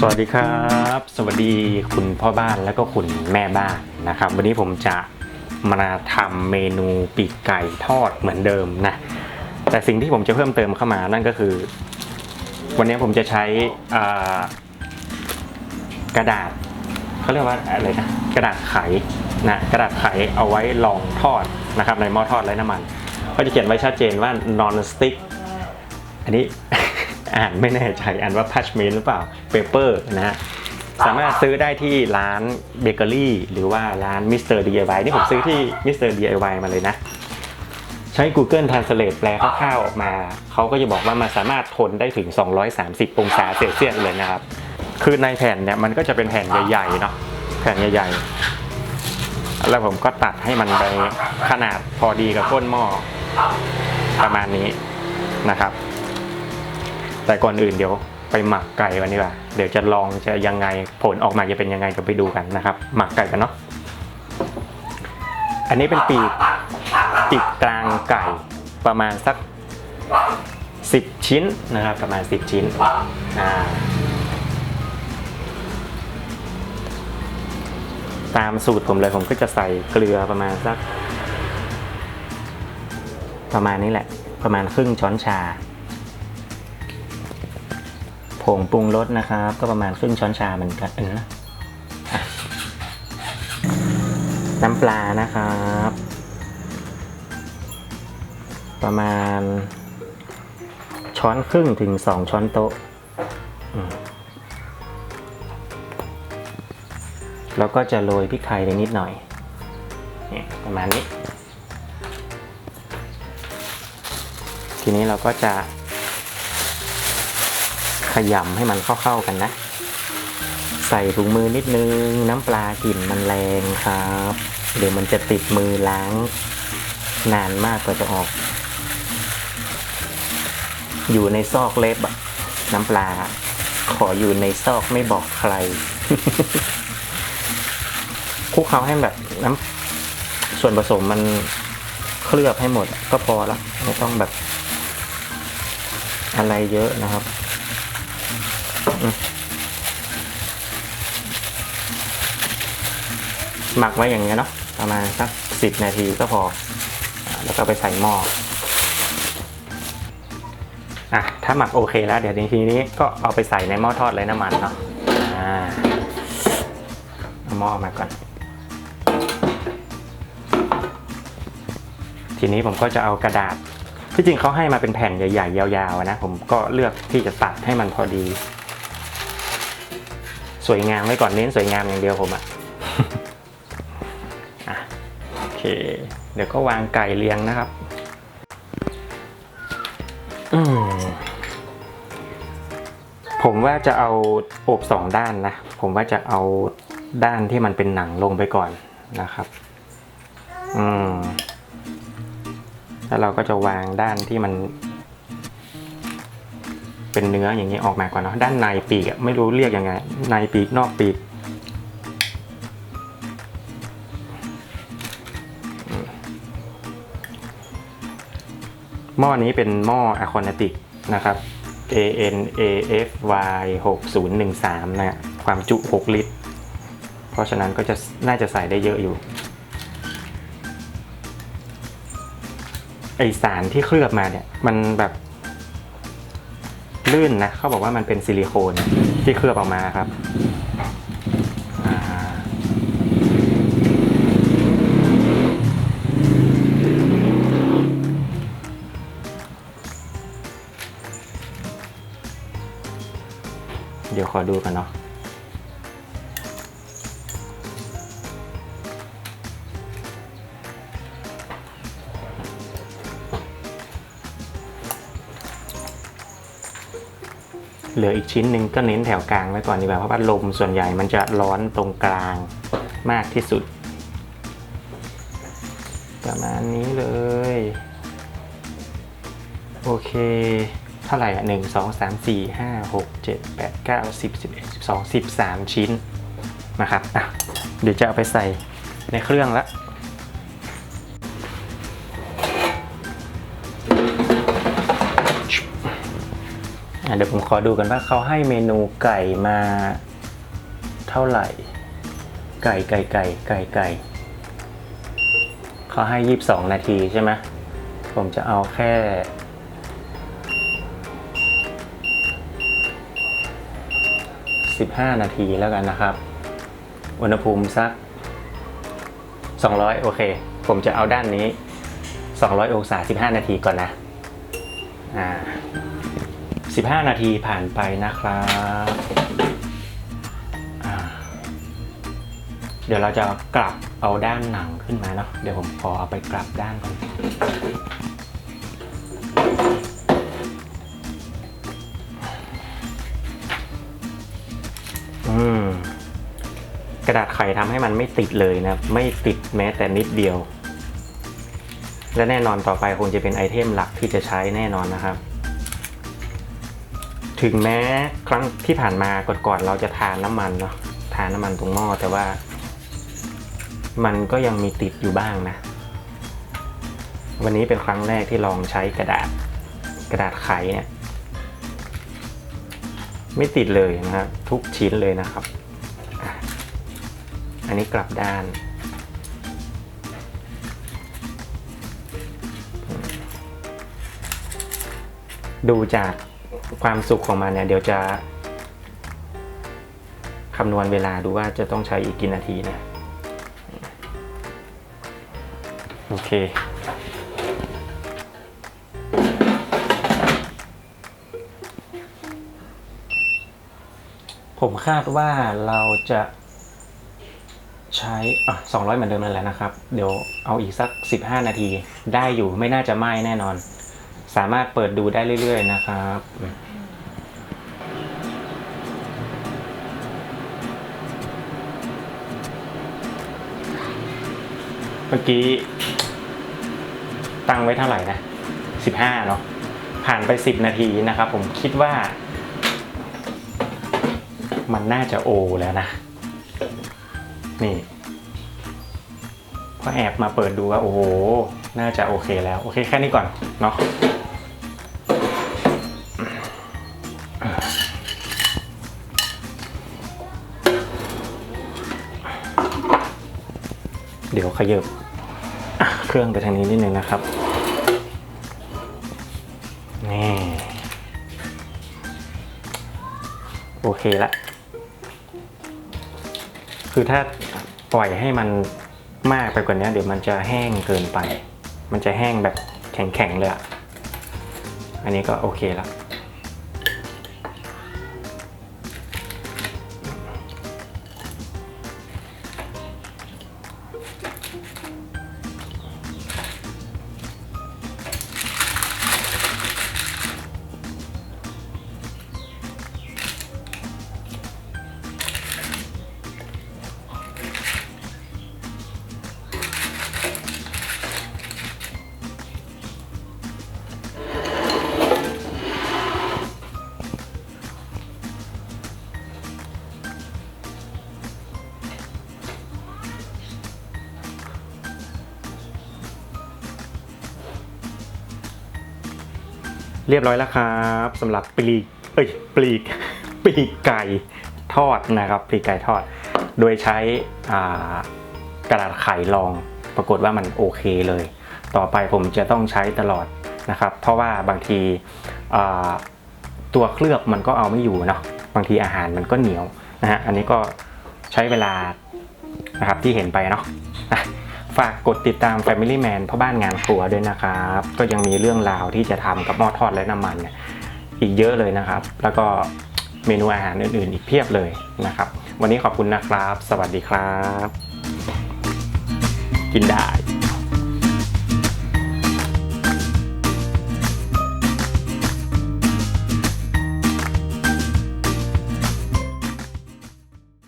สวัสดีครับ สวัสดีคุณพ่อบ้านแล้วก็คุณแม่บ้านนะครับ วันนี้ผมจะมาทำเมนูปีกไก่ทอดเหมือนเดิมนะ แต่สิ่งที่ผมจะเพิ่มเติมเข้ามานั่นก็คือ วันนี้ผมจะใช้กระดาษเขาเรียกว่าอะไรนะกระดาษไขนะกระดาษไขเอาไว้รองทอดนะครับในหม้อทอดไร้น้ำมัน ก็จะเขียนไว้ชัดเจนว่า non stick อันนี้ อ่านไม่แน่ใจอ่านว่า parchment หรือเปล่า paper นะฮะสามารถซื้อได้ที่ร้านเบเกอรี่หรือว่าร้าน Mr. DIY นี่ผมซื้อที่ Mr. DIY มาเลยนะ ใช้ Google Translate แปลคร่าวๆออกมา เขาก็จะบอกว่ามันสามารถทนได้ถึง 230 องศาเซลเซียสเลยนะครับ คือในแผ่นเนี่ยมันก็จะเป็นแผ่นใหญ่ๆเนาะแผ่นใหญ่ๆ แล้วผมก็ตัดให้มันไปขนาดพอดีกับก้นหม้อประมาณนี้นะครับ แต่ก่อนอื่นเดี๋ยวไปหมักไก่กันดีกว่าเดี๋ยวจะลองจะยังไงผลออกมาจะเป็นยังไงเดี๋ยวไปดูกันนะครับ หมักไก่กันเนาะอันนี้เป็นปีกปีกกลางไก่ประมาณสัก 10 ชิ้นนะครับ ประมาณ 10 ชิ้นอ่าตามสูตรผมเลยผมก็จะใส่เกลือประมาณสัก ประมาณนี้แหละ ประมาณครึ่งช้อนชา งปรุงรสนะครับ ก็ประมาณครึ่งช้อนชาเหมือนกันเอออะน้ำปลานะครับ ประมาณ ช้อนครึ่งถึงสองช้อนโต๊ะแล้วก็จะโรยพริกไทยไปนิดหน่อยประมาณนี้ ทีนี้เราก็จะ ยำให้มันเข้าๆกันนะ ใส่ถุงมือนิดนึง น้ำปลากลิ่นมันแรงครับ เดี๋ยวมันจะติดมือล้าง นานมากกว่าจะออก อยู่ในซอกเล็บอะน้ำปลา ขออยู่ในซอกไม่บอกใครคลุกเคล้าให้แบบน้ำส่วนผสมมันเคลือบให้หมดก็พอละไม่ต้องแบบอะไรเยอะนะครับ หมักไว้อย่างเงี้ยเนาะประมาณสักสิบนาทีก็พอ แล้วก็ไปใส่หม้ออะถ้าหมักโอเคแล้วเดี๋ยวทีนี้ก็เอาไปใส่ในหม้อทอดไร้น้ำมันเนาะอ่าเอาหม้อมาก่อน ทีนี้ผมก็จะเอากระดาษที่จริงเขาให้มาเป็นแผ่นใหญ่ๆ ยาวๆนะ ผมก็เลือกที่จะตัดให้มันพอดี สวยงามไว้ก่อนเน้นสวยงามอย่างเดียวผมอะอะโอเค เดี๋ยวก็วางไก่เรียงนะครับ อืมผมว่าจะเอาอบสองด้านนะ ผมว่าจะเอาด้านที่มันเป็นหนังลงไปก่อนนะครับ อืม แล้วเราก็จะวางด้านที่มัน เป็นเนื้ออย่างนี้ออกมาก่อนเนาะด้านในปีกไม่รู้เรียกยังไง ในปีกนอกปีกหม้อนี้เป็นหม้ออะคอนาติกนะครับ AN AF Y 6013นะความจุ 6 ลิตร เพราะฉะนั้นก็จะน่าจะใส่ได้เยอะอยู่ ไอสารที่เคลือบมาเนี่ย มันแบบ ลื่นนะเขาบอกว่ามันเป็นซิลิโคนที่เคลือบออกมาครับเดี๋ยวขอดูกันเนาะ เหลืออีกชิ้นหนึ่งก็เน้นแถวกลางไว้ก่อนดีกว่าเพราะว่าลมส่วนใหญ่มันจะร้อนตรงกลางมากที่สุด ประมาณนี้เลย โอเค เท่าไหร่อะหนึ่งสองสามสี่ห้าหกเจ็ดแปดเก้าสิบสิบเอ็ดสิบสองสิบสามชิ้นนะครับอะเดี๋ยวจะเอาไปใส่ในเครื่องละ เดี๋ยวผมขอดูกันว่าเขาให้เมนูไก่มาเท่าไหร่ ไก่ไก่ไก่ไก่ไก่เขาให้ยีิบสองนาทีใช่ไหมผมจะเอาแค่สิบห้านาทีแล้วกันนะครับ อุณหภูมิสัก 200 โอเค ผมจะเอาด้านนี้ 200 องศา 15 นาทีก่อนนะ อ่า 15 นาทีผ่านไปนะครับเดี๋ยวเราจะกลับเอาด้านหนังขึ้นมาเนาะเดี๋ยวผมขอเอาไปกลับด้านก่อนกระดาษไขทำให้มันไม่ติดเลยนะไม่ติดแม้แต่นิดเดียว และแน่นอนต่อไปคงจะเป็นไอเทมหลักที่จะใช้แน่นอนนะครับ ถึงแม้ครั้งที่ผ่านมาก่อนๆเราจะทานน้ำมันเนาะทานน้ำมันตรงหม้อแต่ว่า มันก็ยังมีติดอยู่บ้างนะ วันนี้เป็นครั้งแรกที่ลองใช้กระดาษกระดาษไขเนี่ยไม่ติดเลยนะครับ ทุกชิ้นเลยนะครับ อันนี้กลับด้าน ดูจาก ความสุขของมันเนี่ยเดี๋ยวจะคำนวณเวลาดูว่าจะต้องใช้อีกกี่นาทีนะโอเค ผมคาดว่าเราจะใช้อะ200 เหมือนเดิมนั่นแหละนะครับ เดี๋ยวเอาอีกสัก 15 นาทีได้อยู่ไม่น่าจะไหม้แน่นอน สามารถเปิดดูได้เรื่อย ๆ นะครับเมื่อกี้ ตั้งไว้เท่าไหร่นะ15เนาะผ่านไป10นาทีนะครับ ผมคิดว่า มันน่าจะโอแล้วนะ นี่พอแอบมาเปิดดูว่าโอ้โห น่าจะโอเคแล้ว โอเคแค่นี้ก่อนเนาะ ขยบเครื่องไปทางนี้นิดนึงนะครับนี่โอเคละคือถ้าปล่อยให้มันมากไปกว่านี้เดี๋ยวมันจะแห้งเกินไป มันจะแห้งแบบแข็งๆเลยอะอันนี้ก็โอเคแล้ว เรียบร้อยแล้วครับสำหรับปลีกเอ้ยปลีกปีกไก่ทอดนะครับปลีกไก่ทอด โดยใช้กระดาษไขลอง ปรากฏว่ามันโอเคเลย ต่อไปผมจะต้องใช้ตลอดนะครับ เพราะว่าบางทีตัวเคลือบมันก็เอาไม่อยู่เนาะบางทีอาหารมันก็เหนียวนะฮะอันนี้ก็ใช้เวลานะครับที่เห็นไปเนาะ ฝากกดติดตาม Family Man พ่อบ้านงานครัวด้วยนะครับ ก็ยังมีเรื่องราวที่จะทำกับหม้อทอดและน้ำมันเนี่ยอีกเยอะเลยนะครับ แล้วก็เมนูอาหารอื่นๆ อีกเพียบเลยนะครับ วันนี้ขอบคุณนะครับ สวัสดีครับ กินได้